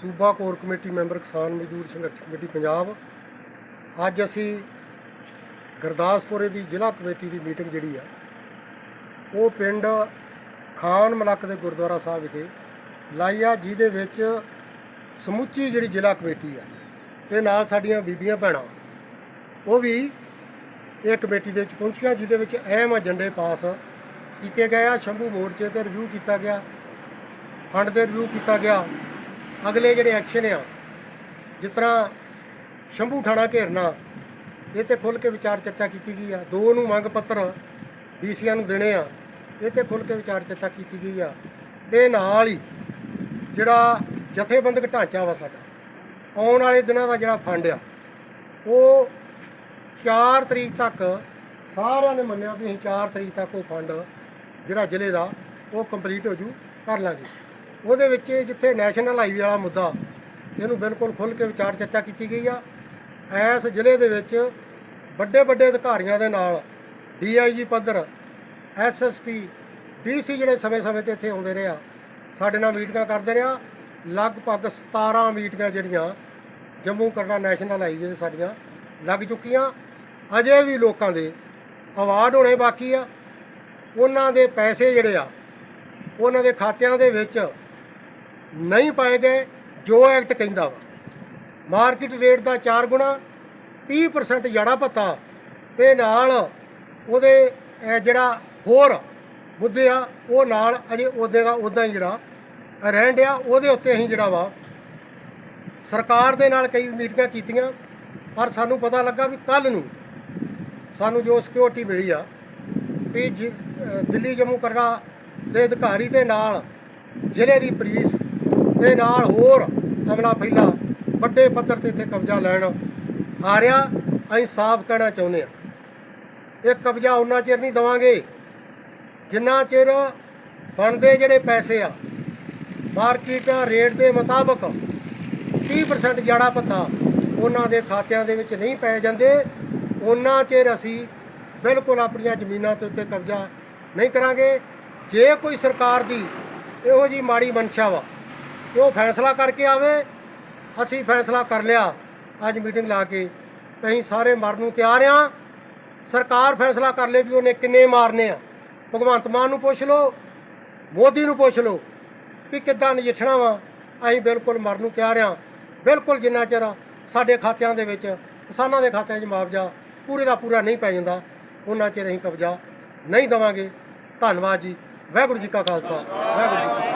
ਸੂਬਾ core committee member ਕਿਸਾਨ ਮਜ਼ਦੂਰ ਸੰਘਰਸ਼ ਕਮੇਟੀ ਪੰਜਾਬ। ਅੱਜ ਅਸੀਂ ਗੁਰਦਾਸਪੁਰੇ ਦੀ ਜ਼ਿਲ੍ਹਾ ਕਮੇਟੀ ਦੀ ਮੀਟਿੰਗ ਜਿਹੜੀ ਆ, ਉਹ ਪਿੰਡ ਖਾਨ ਮਲਕ ਦੇ ਗੁਰਦੁਆਰਾ ਸਾਹਿਬ ਵਿਖੇ ਲਾਈ ਆ, ਜਿਹਦੇ ਵਿੱਚ ਸਮੁੱਚੀ ਜਿਹੜੀ ਜ਼ਿਲ੍ਹਾ ਕਮੇਟੀ ਆ ਤੇ ਨਾਲ ਸਾਡੀਆਂ ਬੀਬੀਆਂ ਭੈਣਾਂ, ਉਹ ਵੀ ਇਹ ਕਮੇਟੀ ਦੇ ਵਿੱਚ ਪਹੁੰਚੀਆਂ ਜਿਹਦੇ ਵਿੱਚ ਅਹਿਮ ਏਜੰਡੇ ਪਾਸ ਕੀਤੇ ਗਏ ਆ। ਸ਼ੰਭੂ ਮੋਰਚੇ ਤੇ ਰਿਵਿਊ ਕੀਤਾ ਗਿਆ ਫੰਡ ਦੇ ਰਿਵਿਊ ਕੀਤਾ ਗਿਆ। ਅਗਲੇ ਜਿਹੜੇ ਐਕਸ਼ਨ ਆ, ਜਿਸ ਤਰ੍ਹਾਂ ਸ਼ੰਭੂ ਥਾਣਾ ਘੇਰਨਾ, ਇਹ ਤੇ ਖੁੱਲ ਕੇ ਵਿਚਾਰ ਚਰਚਾ ਕੀਤੀ ਗਈ ਆ। ਦੋ ਨੂੰ ਮੰਗ ਪੱਤਰ ਡੀਸੀਆਂ ਨੂੰ ਦੇਣੇ ਆ, ਇਹ ਤੇ ਖੁੱਲ ਕੇ ਵਿਚਾਰ ਚਰਚਾ ਕੀਤੀ ਗਈ ਆ। ਤੇ ਨਾਲ ਹੀ ਜਿਹੜਾ ਜਥੇਬੰਦਕ ਢਾਂਚਾ ਵਾ ਸਾਡਾ, ਆਉਣ ਵਾਲੇ ਦਿਨਾਂ ਦਾ ਜਿਹੜਾ ਫੰਡ ਆ, ਉਹ 4 ਤਰੀਕ ਤੱਕ ਸਾਰਿਆਂ ਨੇ ਮੰਨਿਆ ਵੀ ਅਸੀਂ 4 ਤਰੀਕ ਤੱਕ ਉਹ ਫੰਡ ਜਿਹੜਾ ਜ਼ਿਲ੍ਹੇ ਦਾ, ਉਹ ਕੰਪਲੀਟ ਹੋ ਜੂ ਕਰ ਲਾਂਗੇ। ਉਹਦੇ ਵਿੱਚ ਜਿੱਥੇ ਨੈਸ਼ਨਲ ਹਾਈਵੇ ਵਾਲਾ ਮੁੱਦਾ, ਇਹਨੂੰ ਬਿਲਕੁਲ ਖੁੱਲ੍ਹ ਕੇ ਵਿਚਾਰ ਚਰਚਾ ਕੀਤੀ ਗਈ ਆ। ਇਸ ਜ਼ਿਲ੍ਹੇ ਦੇ ਵਿੱਚ ਵੱਡੇ ਵੱਡੇ ਅਧਿਕਾਰੀਆਂ ਦੇ ਨਾਲ ਡੀਆਈਜੀ ਪੱਧਰ ਐਸਐਸਪੀ ਡੀਸੀ ਜਿਹੜੇ ਸਮੇਂ-ਸਮੇਂ ਤੇ ਇੱਥੇ ਆਉਂਦੇ ਰਹੇ ਆ, ਸਾਡੇ ਨਾਲ ਮੀਟਿੰਗਾਂ ਕਰਦੇ ਰਿਹਾ ਲਗਭਗ 17 ਮੀਟਿੰਗਾਂ ਜਿਹੜੀਆਂ ਜੰਮੂ ਕਰਨਾ ਨੈਸ਼ਨਲ ਹਾਈਵੇ ਤੇ ਸਾਡੀਆਂ ਲੱਗ ਚੁੱਕੀਆਂ। ਅਜੇ ਵੀ ਲੋਕਾਂ ਦੇ ਅਵਾਰਡ ਹੋਣੇ ਬਾਕੀ ਆ। ਉਹਨਾਂ ਦੇ ਪੈਸੇ ਜਿਹੜੇ ਆ, ਉਹਨਾਂ ਦੇ ਖਾਤਿਆਂ ਦੇ ਵਿੱਚ ਨਹੀਂ ਪਾਏ ਗਏ, ਜੋ ਐਕਟ ਕਹਿੰਦਾ ਵਾ। ਮਾਰਕੀਟ ਰੇਟ ਦਾ 4 ਗੁਣਾ 30% ਜੜਾ ਭੱਤਾ ਤੇ ਨਾਲ ਉਹਦੇ ਜਿਹੜਾ ਹੋਰ ਮੁੱਦੇ ਆ, ਉਹ ਨਾਲ ਅਜੇ ਉਹਦੇ ਦਾ ਉਦਾਂ ਹੀ ਜਿਹੜਾ ਰਹਿਣ ਡਿਆ, ਉਹਦੇ ਉੱਤੇ ਅਸੀਂ ਜਿਹੜਾ ਵਾ ਸਰਕਾਰ ਦੇ ਨਾਲ ਕਈ ਮੀਟਿੰਗਾਂ ਕੀਤੀਆਂ, ਪਰ ਸਾਨੂੰ ਪਤਾ ਲੱਗਾ ਵੀ ਕੱਲ ਨੂੰ ਸਾਨੂੰ ਜੋ ਸਿਕਿਉਰਿਟੀ ਮਿਲੀ ਆ, ਵੀ ਜਿ- ਦਿੱਲੀ ਜੰਮੂ ਕਰਨਾ ਦੇ ਅਧਿਕਾਰੀ ਦੇ ਨਾਲ ਜ਼ਿਲ੍ਹੇ ਦੀ ਪੁਲਿਸ ਦੇ ਨਾਲ ਹੋਰ ਅਮਲਾ ਫੈਲਾ ਵੱਡੇ ਪੱਧਰ ਤੇ ਇੱਥੇ ਕਬਜ਼ਾ ਲੈਣ ਆ ਰਿਹਾ ਅਸੀਂ ਸਾਫ਼ ਕਹਿਣਾ ਚਾਹੁੰਦੇ ਆ ਇਹ ਕਬਜ਼ਾ ਉਹਨਾਂ ਚਿਰ ਨਹੀਂ ਦਵਾਂਗੇ ਜਿੰਨਾ ਚਿਰ ਬਣਦੇ ਜਿਹੜੇ ਪੈਸੇ ਆ, ਮਾਰਕੀਟ ਰੇਟ ਦੇ ਮੁਤਾਬਕ 30% ਜੜਾ ਪੱਤਾ ਉਹਨਾਂ ਦੇ ਖਾਤਿਆਂ ਦੇ ਵਿੱਚ ਨਹੀਂ ਪੈ ਜਾਂਦੇ ਉਹਨਾਂ ਚਿਰ ਅਸੀਂ ਬਿਲਕੁਲ ਆਪਣੀਆਂ ਜ਼ਮੀਨਾਂ ਤੇ ਉੱਤੇ ਕਬਜ਼ਾ ਨਹੀਂ ਕਰਾਂਗੇ। ਜੇ ਕੋਈ ਸਰਕਾਰ ਦੀ ਇਹੋ ਜੀ ਮਾੜੀ ਮਨਸ਼ਾ ਵਾ ਤੇ ਉਹ ਫੈਸਲਾ ਕਰਕੇ ਆਵੇ। ਅਸੀਂ ਫੈਸਲਾ ਕਰ ਲਿਆ। ਅੱਜ ਮੀਟਿੰਗ ਲਾ ਕੇ ਅਸੀਂ ਸਾਰੇ ਮਰਨ ਨੂੰ ਤਿਆਰ ਆ। ਸਰਕਾਰ ਫੈਸਲਾ ਕਰ ਲੇ ਵੀ ਉਹਨੇ ਕਿੰਨੇ ਮਾਰਨੇ ਆ। ਭਗਵੰਤ ਮਾਨ ਨੂੰ ਪੁੱਛ ਲਓ, ਮੋਦੀ ਨੂੰ ਪੁੱਛ ਲਓ ਵੀ ਕਿੱਦਾਂ ਨਜਿੱਠਣਾ ਵਾ। ਅਸੀਂ ਬਿਲਕੁਲ ਮਰਨ ਨੂੰ ਤਿਆਰ ਆ। ਬਿਲਕੁਲ ਜਿੰਨਾ ਚਿਰ ਸਾਡੇ ਖਾਤਿਆਂ ਦੇ ਵਿੱਚ, ਕਿਸਾਨਾਂ ਦੇ ਖਾਤਿਆਂ 'ਚ ਮੁਆਵਜ਼ਾ ਪੂਰੇ ਦਾ ਪੂਰਾ ਨਹੀਂ ਪੈ ਜਾਂਦਾ, ਉਹਨਾਂ ਚਿਰ ਅਸੀਂ ਕਬਜ਼ਾ ਨਹੀਂ ਦੇਵਾਂਗੇ। ਧੰਨਵਾਦ ਜੀ। ਵਾਹਿਗੁਰੂ ਜੀ ਕਾ ਖਾਲਸਾ। ਵਾਹਿਗੁਰੂ ਜੀ